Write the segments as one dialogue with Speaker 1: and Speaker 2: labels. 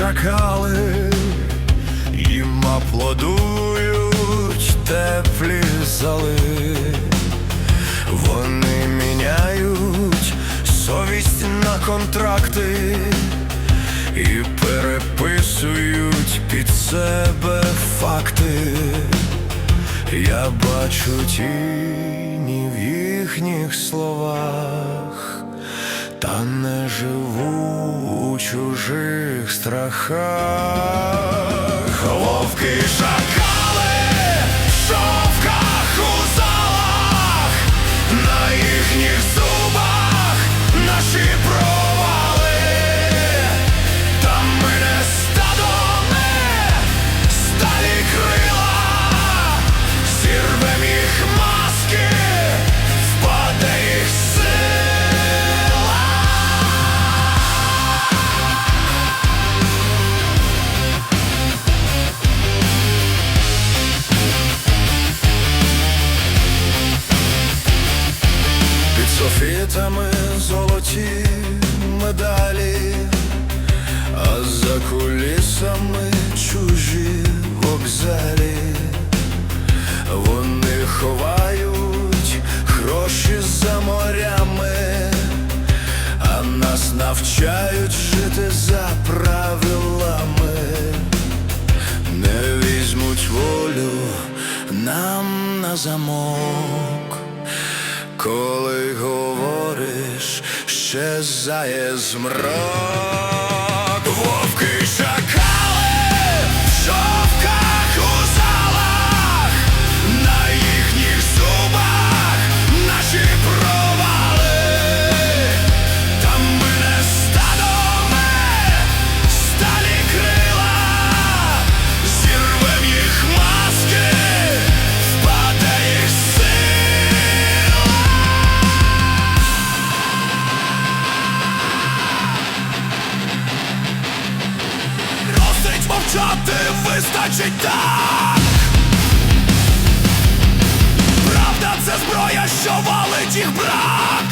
Speaker 1: шакали, їм аплодують теплі зали, вони міняють совість на контракти і переписують під себе факти. Я бачу тіні в їхніх словах, та не живу у чужих страхах. ловки шакали софітами золоті медалі, а за кулісами чужі вокзалі. Вони ховають гроші за морями, а нас навчають жити за правилами. Не візьмуть волю нам на замок. Коли говориш, щезає змрок так Правда це зброя, що валить їх брак.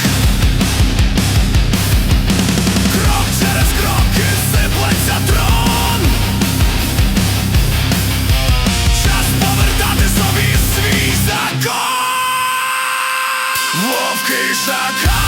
Speaker 1: Крок через крок і сиплеться трон. Час повертати собі свій закон. Вовки шакали